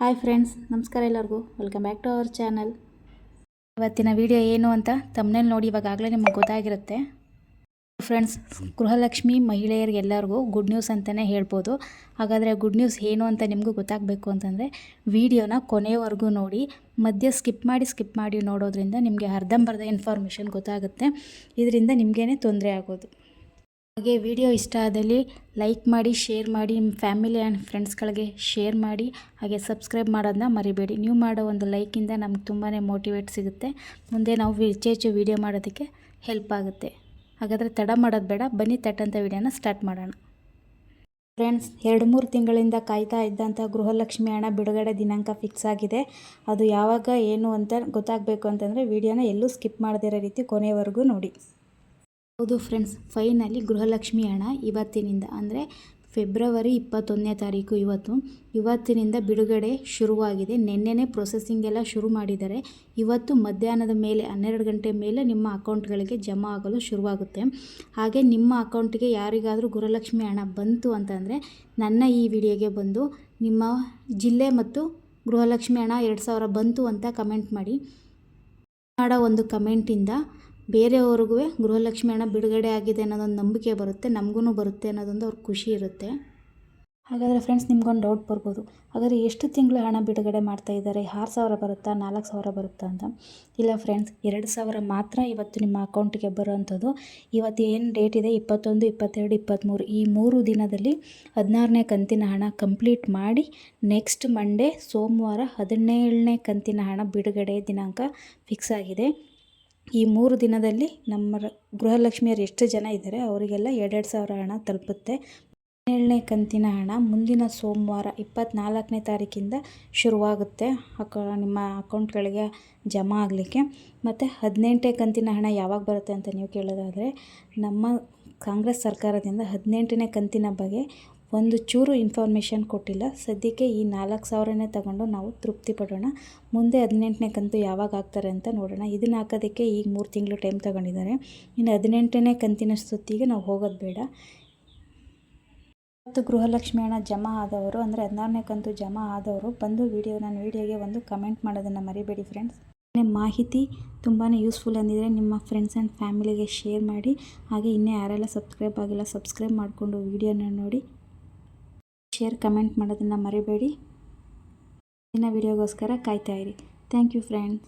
Hi friends, ನಮಸ್ಕಾರ ಎಲ್ಲರಿಗೂ. Welcome back to our channel ಇವತ್ತಿನ ವಿಡಿಯೋ ಏನು ಅಂತ ತಮ್ಮನೇಲಿ ನೋಡಿ ಇವಾಗಾಗಲೇ ನಿಮಗೆ ಗೊತ್ತಾಗಿರುತ್ತೆ. ಫ್ರೆಂಡ್ಸ್ ಗೃಹಲಕ್ಷ್ಮಿ ಮಹಿಳೆಯರಿಗೆಲ್ಲರಿಗೂ ಗುಡ್ ನ್ಯೂಸ್ ಅಂತಲೇ ಹೇಳ್ಬೋದು. ಹಾಗಾದರೆ ಗುಡ್ ನ್ಯೂಸ್ ಏನು ಅಂತ ನಿಮಗೂ ಗೊತ್ತಾಗಬೇಕು ಅಂತಂದರೆ ವಿಡಿಯೋನ ಕೊನೆಯವರೆಗೂ ನೋಡಿ, ಮಧ್ಯೆ ಸ್ಕಿಪ್ ಮಾಡಿ ಸ್ಕಿಪ್ ಮಾಡಿ ನೋಡೋದ್ರಿಂದ ನಿಮಗೆ ಅರ್ಧಂಬರ್ಧ ಇನ್ಫಾರ್ಮೇಷನ್ ಗೊತ್ತಾಗುತ್ತೆ. ಇದರಿಂದ ನಿಮಗೇನೆ ತೊಂದರೆ ಆಗೋದು. ಹಾಗೆ ವಿಡಿಯೋ ಇಷ್ಟ ಆದಲ್ಲಿ ಲೈಕ್ ಮಾಡಿ, ಶೇರ್ ಮಾಡಿ, ನಿಮ್ಮ ಫ್ಯಾಮಿಲಿ ಆ್ಯಂಡ್ ಫ್ರೆಂಡ್ಸ್ಗಳಿಗೆ ಶೇರ್ ಮಾಡಿ, ಹಾಗೆ ಸಬ್ಸ್ಕ್ರೈಬ್ ಮಾಡೋದನ್ನ ಮರಿಬೇಡಿ. ನೀವು ಮಾಡೋ ಒಂದು ಲೈಕಿಂದ ನಮ್ಗೆ ತುಂಬಾ ಮೋಟಿವೇಟ್ ಸಿಗುತ್ತೆ. ಮುಂದೆ ನಾವು ಹೆಚ್ಚು ಹೆಚ್ಚು ವೀಡಿಯೋ ಮಾಡೋದಕ್ಕೆ ಹೆಲ್ಪ್ ಆಗುತ್ತೆ. ಹಾಗಾದರೆ ತಡ ಮಾಡೋದು ಬೇಡ, ಬನ್ನಿ ತಟ್ಟಂಥ ವಿಡಿಯೋನ ಸ್ಟಾರ್ಟ್ ಮಾಡೋಣ. ಫ್ರೆಂಡ್ಸ್, ಎರಡು ಮೂರು ತಿಂಗಳಿಂದ ಕಾಯ್ತಾ ಇದ್ದಂಥ ಗೃಹಲಕ್ಷ್ಮಿ ಹಣ ಬಿಡುಗಡೆ ದಿನಾಂಕ ಫಿಕ್ಸ್ ಆಗಿದೆ. ಅದು ಯಾವಾಗ, ಏನು ಅಂತ ಗೊತ್ತಾಗಬೇಕು ಅಂತಂದರೆ ವಿಡಿಯೋನ ಎಲ್ಲೂ ಸ್ಕಿಪ್ ಮಾಡದಿರೋ ರೀತಿ ಕೊನೆಯವರೆಗೂ ನೋಡಿ. ಹೌದು ಫ್ರೆಂಡ್ಸ್ ಫೈನಲಿ ಗೃಹಲಕ್ಷ್ಮಿ ಹಣ ಇವತ್ತಿನಿಂದ, ಅಂದರೆ ಫೆಬ್ರವರಿ ಇಪ್ಪತ್ತೊಂದನೇ ತಾರೀಕು ಇವತ್ತು, ಇವತ್ತಿನಿಂದ ಬಿಡುಗಡೆ ಶುರುವಾಗಿದೆ. ನಿನ್ನೆನೇ ಪ್ರೊಸೆಸಿಂಗ್ ಎಲ್ಲ ಶುರು ಮಾಡಿದ್ದಾರೆ. ಇವತ್ತು ಮಧ್ಯಾಹ್ನದ ಮೇಲೆ, ಹನ್ನೆರಡು ಗಂಟೆ ಮೇಲೆ ನಿಮ್ಮ ಅಕೌಂಟ್ಗಳಿಗೆ ಜಮಾ ಆಗಲು ಶುರುವಾಗುತ್ತೆ. ಹಾಗೆ ನಿಮ್ಮ ಅಕೌಂಟಿಗೆ ಯಾರಿಗಾದರೂ ಗೃಹಲಕ್ಷ್ಮಿ ಹಣ ಬಂತು ಅಂತಂದರೆ ನನ್ನ ಈ ವಿಡಿಯೋಗೆ ಬಂದು ನಿಮ್ಮ ಜಿಲ್ಲೆ ಮತ್ತು ಗೃಹಲಕ್ಷ್ಮಿ ಹಣ ಎರಡು ಸಾವಿರ ಬಂತು ಅಂತ ಕಮೆಂಟ್ ಮಾಡಿ. ಮಾಡೋ ಒಂದು ಕಮೆಂಟಿಂದ ಬೇರೆಯವ್ರಿಗೂ ಗೃಹಲಕ್ಷ್ಮಿ ಹಣ ಬಿಡುಗಡೆ ಆಗಿದೆ ಅನ್ನೋದೊಂದು ನಂಬಿಕೆ ಬರುತ್ತೆ, ನಮಗೂ ಬರುತ್ತೆ ಅನ್ನೋದೊಂದು ಅವ್ರಿಗೆ ಖುಷಿ ಇರುತ್ತೆ. ಹಾಗಾದರೆ ಫ್ರೆಂಡ್ಸ್ ನಿಮ್ಗೊಂದು ಡೌಟ್ ಬರ್ಬೋದು. ಹಾಗಾದರೆ ಎಷ್ಟು ತಿಂಗಳು ಹಣ ಬಿಡುಗಡೆ ಮಾಡ್ತಾ ಇದ್ದಾರೆ? ಆರು ಸಾವಿರ ಬರುತ್ತಾ, ನಾಲ್ಕು ಸಾವಿರ ಬರುತ್ತಾ ಅಂತ. ಇಲ್ಲ ಫ್ರೆಂಡ್ಸ್ ಎರಡು ಸಾವಿರ ಮಾತ್ರ ಇವತ್ತು ನಿಮ್ಮ ಅಕೌಂಟಿಗೆ ಬರೋವಂಥದ್ದು. ಇವತ್ತು ಏನು ಡೇಟ್ ಇದೆ? ಇಪ್ಪತ್ತೊಂದು, ಇಪ್ಪತ್ತೆರಡು, ಇಪ್ಪತ್ತ್ಮೂರು. ಈ ಮೂರು ದಿನದಲ್ಲಿ ಹದಿನಾರನೇ ಕಂತಿನ ಹಣ ಕಂಪ್ಲೀಟ್ ಮಾಡಿ ನೆಕ್ಸ್ಟ್ ಮಂಡೇ ಸೋಮವಾರ ಹದಿನೇಳನೇ ಕಂತಿನ ಹಣ ಬಿಡುಗಡೆ ದಿನಾಂಕ ಫಿಕ್ಸ್ ಆಗಿದೆ. ಈ ಮೂರು ದಿನದಲ್ಲಿ ನಮ್ಮ ಗೃಹಲಕ್ಷ್ಮಿಯರು ಎಷ್ಟು ಜನ ಇದ್ದಾರೆ, ಅವರಿಗೆಲ್ಲ ಎರಡೆರಡು ಸಾವಿರ ಹಣ ತಲುಪುತ್ತೆ. ಹದಿನೇಳನೇ ಕಂತಿನ ಹಣ ಮುಂದಿನ ಸೋಮವಾರ ಇಪ್ಪತ್ತ್ನಾಲ್ಕನೇ ತಾರೀಕಿಂದ ಶುರುವಾಗುತ್ತೆ ಅಕ, ನಿಮ್ಮ ಅಕೌಂಟ್ಗಳಿಗೆ ಜಮಾ ಆಗಲಿಕ್ಕೆ. ಮತ್ತು ಹದಿನೆಂಟನೇ ಕಂತಿನ ಹಣ ಯಾವಾಗ ಬರುತ್ತೆ ಅಂತ ನೀವು ಕೇಳೋದಾದರೆ, ನಮ್ಮ ಕಾಂಗ್ರೆಸ್ ಸರ್ಕಾರದಿಂದ ಹದಿನೆಂಟನೇ ಕಂತಿನ ಬಗ್ಗೆ ಒಂದು ಚೂರು ಇನ್ಫಾರ್ಮೇಷನ್ ಕೊಟ್ಟಿಲ್ಲ. ಸದ್ಯಕ್ಕೆ ಈ ನಾಲ್ಕು ಸಾವಿರನೇ ತಗೊಂಡು ನಾವು ತೃಪ್ತಿ ಪಡೋಣ. ಮುಂದೆ ಹದಿನೆಂಟನೇ ಕಂತು ಯಾವಾಗ ಹಾಕ್ತಾರೆ ಅಂತ ನೋಡೋಣ. ಇದನ್ನು ಹಾಕೋದಕ್ಕೆ ಈಗ ಮೂರು ತಿಂಗಳು ಟೈಮ್ ತಗೊಂಡಿದ್ದಾರೆ. ಇನ್ನು ಹದಿನೆಂಟನೇ ಕಂತಿನ ಸುತ್ತಿಗೆ ನಾವು ಹೋಗೋದು ಬೇಡ. ಮತ್ತು ಗೃಹಲಕ್ಷ್ಮಿ ಹಣ ಜಮಾ ಆದವರು, ಅಂದರೆ ಹದಿನಾರನೇ ಕಂತು ಜಮಾ ಆದವರು ಬಂದು ವಿಡಿಯೋ ನನ್ನ ವಿಡಿಯೋಗೆ ಒಂದು ಕಮೆಂಟ್ ಮಾಡೋದನ್ನು ಮರಿಬೇಡಿ ಫ್ರೆಂಡ್ಸ್ ಮಾಹಿತಿ ತುಂಬಾ ಯೂಸ್ಫುಲ್ ಅಂದಿದ್ರೆ ನಿಮ್ಮ ಫ್ರೆಂಡ್ಸ್ ಆ್ಯಂಡ್ ಫ್ಯಾಮಿಲಿಗೆ ಶೇರ್ ಮಾಡಿ. ಹಾಗೆ ಇನ್ನೇ ಯಾರೆಲ್ಲ ಸಬ್ಸ್ಕ್ರೈಬ್ ಆಗಿಲ್ಲ ಸಬ್ಸ್ಕ್ರೈಬ್ ಮಾಡಿಕೊಂಡು ವೀಡಿಯೋನ ನೋಡಿ. ಶೇರ್ ಕಮೆಂಟ್ ಮಾಡೋದನ್ನು ಮರಿಬೇಡಿ. ಇನ್ನು ವಿಡಿಯೋಗೋಸ್ಕರ ಕಾಯ್ತಾಯಿರಿ ಥ್ಯಾಂಕ್ ಯು ಫ್ರೆಂಡ್ಸ್